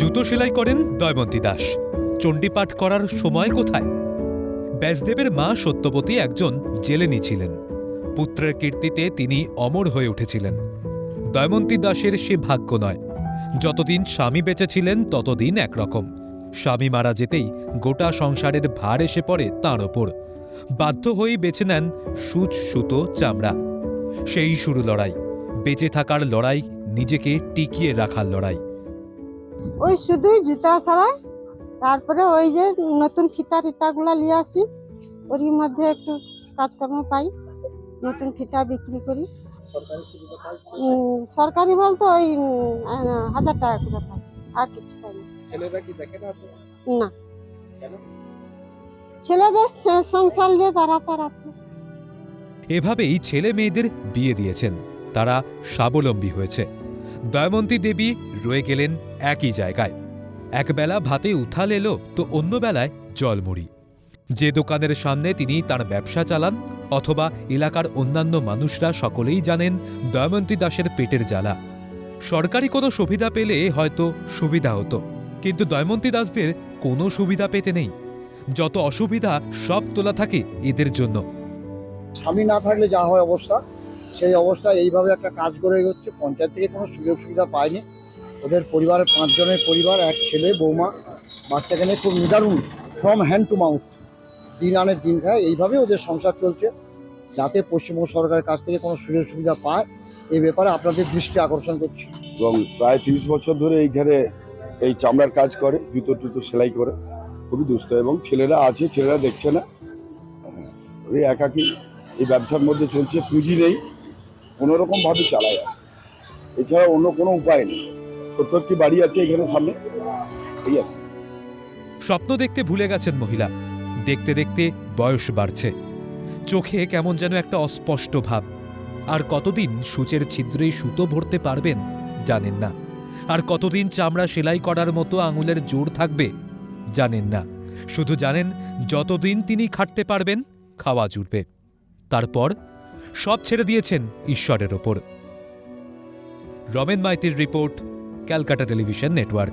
জুতো সেলাই করেন দয়বন্তী দাস। চণ্ডীপাঠ করার সময় কোথায়? ব্যাসদেবের মা সত্যবতী একজন জেলেনি ছিলেন। পুত্রের কীর্তিতে তিনি অমর হয়ে উঠেছিলেন। দয়মন্তী দাসের সে ভাগ্য নয়। যতদিন স্বামী বেঁচে ছিলেন ততদিন একরকম। স্বামী মারা যেতেই গোটা সংসারের ভার এসে পড়ে তাঁর ওপর। বাধ্য হয়েই বেছে নেন সূচ সুতো চামড়া। সেই শুরু লড়াই। বেঁচে থাকার লড়াই, নিজেকে টিকিয়ে রাখার লড়াই। ওই শুধুই জুতা ছাড়াই। তারপরে ওই যে নতুন ফিতা টিতাগুলো নিয়ে আসি। ওরই মধ্যে একটু কাজকর্ম পাই নতুন ফিতা বিক্রি করি। সরকারি বলতে ওই হাজার টাকা করে পাই আর কিছু পাই না। ছেলেরা কি দেখে না? তো? না। কেন? ছেলেদের সংসার নিয়ে তারা তার আছে। এভাবেই ছেলে মেয়েদের বিয়ে দিয়েছেন। তারা স্বাবলম্বী হয়েছে। দয়মন্তী দেবী রয়ে গেলেন একই জায়গায়। একবেলা ভাতে উথাল এলো তো অন্য বেলায় জলমুড়ি। যে দোকানের সামনে তিনি তার ব্যবসা চালান অথবা এলাকার অন্যান্য মানুষরা সকলেই জানেন দয়মন্তী দাসের পেটের জ্বালা। সরকারি কোনো সুবিধা পেলে হয়তো সুবিধা হতো, কিন্তু দয়মন্তী দাসদের কোনো সুবিধা পেতে নেই। যত অসুবিধা সব তোলা থাকে এদের জন্য। স্বামী না থাকলে যা হয় অবস্থা। সেই অবস্থায় এইভাবে একটা কাজ করে হচ্ছে পঞ্চায়েত থেকে কোনো সুযোগ সুবিধা পায়নি। ওদের পরিবারের পাঁচজনের পরিবার এক ছেলে বৌমা বাচ্চাকে নিয়ে খুব নিদারুণ ফ্রম হ্যান্ড টু মাউথ দিন আনে দিন খায়। এইভাবে ওদের সংসার চলছে। যাতে পশ্চিমবঙ্গ সরকারের কাছ থেকে কোনো সুযোগ সুবিধা পায় এই ব্যাপারে আপনাদের দৃষ্টি আকর্ষণ করছি। এবং প্রায় তিরিশ বছর ধরে এইখানে এই চামড়ার কাজ করে জুতো টুতো সেলাই করে। খুবই দুস্থ এবং ছেলেরা আছে ছেলেরা দেখছে না। হ্যাঁ, ওই একাকি এই ব্যবসার মধ্যে চলছে পুঁজি নেই। কোনো রকমভাবে চালায় আর এছাড়া অন্য কোনো উপায় নেই। ছোট্ট বাড়ি আছে এখানে সামনে? এই আর স্বপ্ন দেখতে ভুলে গেছেন মহিলা। দেখতে দেখতে বয়স বাড়ছে। চোখে কেমন যেন একটা অস্পষ্ট ভাব। আর কতদিন সূচের ছিদ্রেই সুতো ভরতে পারবেন জানেন না। আর কতদিন চামড়া সেলাই করার মতো আঙুলের জোর থাকবে জানেন না। শুধু জানেন, যতদিন তিনি খাটতে পারবেন, খাওয়া জুড়বে তারপর সব ছেড়ে দিয়েছেন ঈশ্বরের ওপর। রমেন মাইতির রিপোর্ট ক্যালকাটা টেলিভিশন নেটওয়ার্ক।